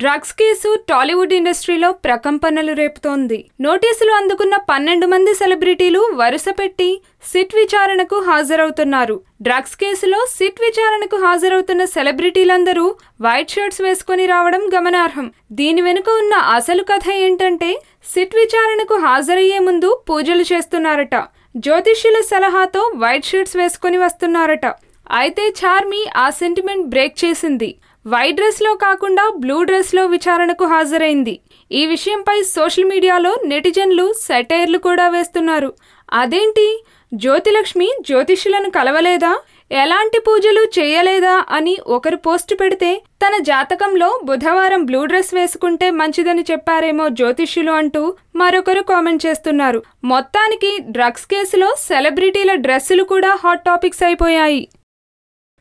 Drugs case Tollywood ఇండస్ట్రీలో ప్రకంపనలు రేపుతోంది. నోటీసులు అందుకున్న పన్నెండు మంది సెలబ్రిటీలు వరుస పెట్టి సిట్ విచారణకు హాజరవుతున్నారు. డ్రగ్స్ కేసులో సిట్ విచారణకు హాజరవుతున్న సెలబ్రిటీలందరూ వైట్ షర్ట్స్ వేసుకుని రావడం గమనార్హం. దీని వెనుక ఉన్న అసలు కథ ఏంటంటే సిట్ విచారణకు హాజరయ్యే ముందు పూజలు చేస్తున్నారట. జ్యోతిష్యుల సలహాతో వైట్ షర్ట్స్ వేసుకుని వస్తున్నారట. అయితే చార్మి ఆ సెంటిమెంట్ బ్రేక్ చేసింది. వైట్ డ్రెస్లో కాకుండా బ్లూ డ్రెస్లో విచారణకు హాజరైంది. ఈ విషయంపై సోషల్ మీడియాలో నెటిజన్లు సెటైర్లు కూడా వేస్తున్నారు. అదేంటి? జ్యోతిలక్ష్మి జ్యోతిష్యులను కలవలేదా? ఎలాంటి పూజలు చేయలేదా అని ఒకరు పోస్ట్ పెడితే తన జాతకంలో బుధవారం బ్లూ డ్రెస్ వేసుకుంటే మంచిదని చెప్పారేమో జ్యోతిష్యులు అంటూ మరొకరు కామెంట్ చేస్తున్నారు. మొత్తానికి డ్రగ్స్ కేసులో సెలబ్రిటీల డ్రెస్సులు కూడా హాట్ టాపిక్స్ అయిపోయాయి.